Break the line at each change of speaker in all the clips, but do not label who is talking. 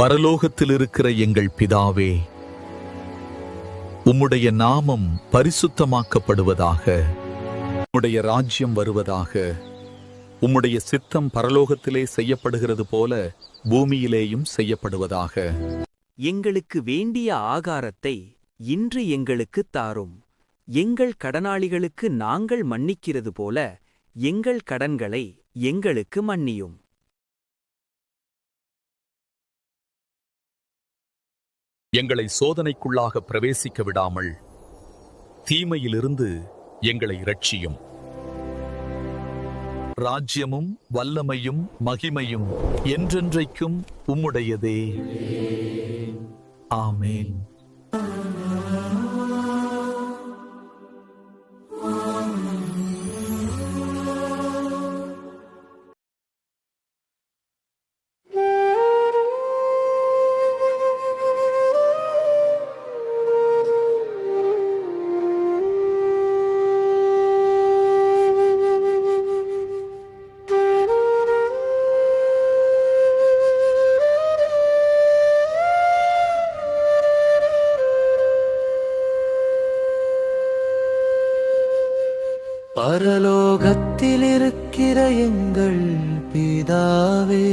பரலோகத்தில் இருக்கிற எங்கள் பிதாவே உம்முடைய நாமம் பரிசுத்தமாக்கப்படுவதாக உம்முடைய ராஜ்யம் வருவதாக உம்முடைய சித்தம் பரலோகத்திலே செய்யப்படுகிறது போல பூமியிலேயும் செய்யப்படுவதாக
எங்களுக்கு வேண்டிய ஆகாரத்தை இன்று எங்களுக்கு தாரும் எங்கள் கடனாளிகளுக்கு நாங்கள் மன்னிக்கிறது போல எங்கள் கடன்களை எங்களுக்கு மன்னியும்
எங்களை சோதனைக்குள்ளாக பிரவேசிக்க விடாமல் தீமையிலிருந்து எங்களை ரட்சியும் ராஜ்யமும் வல்லமையும் மகிமையும் என்றென்றைக்கும் உம்முடையதே ஆமேன்
பரலோகத்தில் இருக்கிற எங்கள் பிதாவே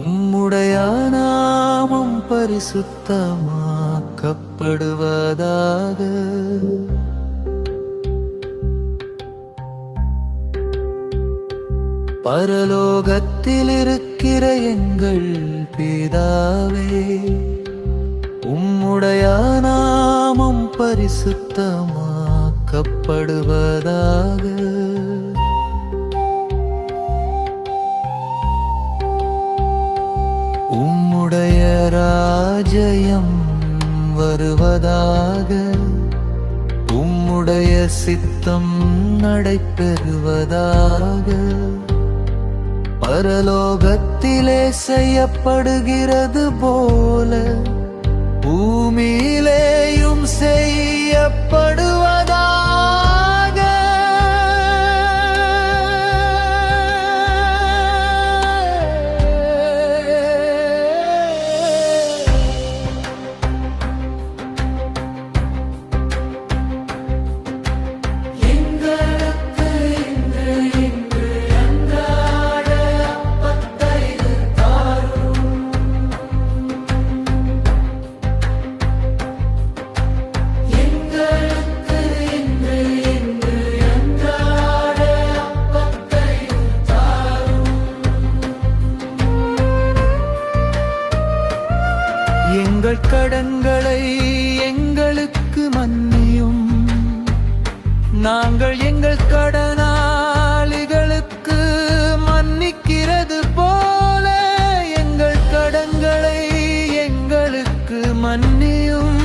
உம்முடைய நாமம் பரிசுத்தமாக்கப்படுவதாக பரலோகத்தில் இருக்கிற எங்கள் பிதாவே உம்முடைய நாமம் பரிசுத்தமா காக்கப்படுவதாக உம்முடைய ராஜயம் வருவதாக உம்முடைய சித்தம் நடைபெறுவதாக பரலோகத்திலே செய்யப்படுகிறது போல பூமியிலேயும் செய்யப்படு கடன்களை எங்களுக்கு மன்னியும் நாங்கள் எங்கள் கடனாளிகளுக்கு மன்னிக்கிறது போல எங்கள் கடன்களை எங்களுக்கு மன்னியும்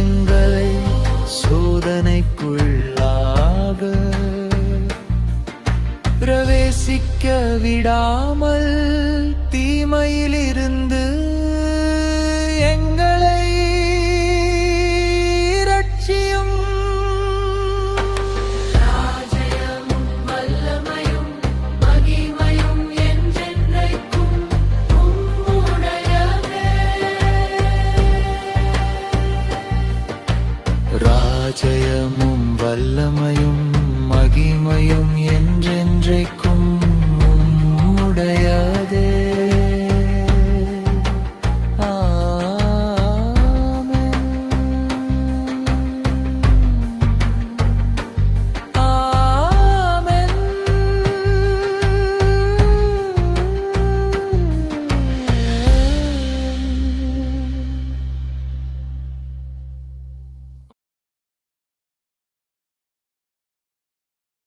எங்களை சோதனைக்குள்ளாக பிரவேசிக்க விடாமல் தீமையிலிருந்து
அதிசயமும் வல்லமையும் மகிமையும் என்றென்றைக்கும்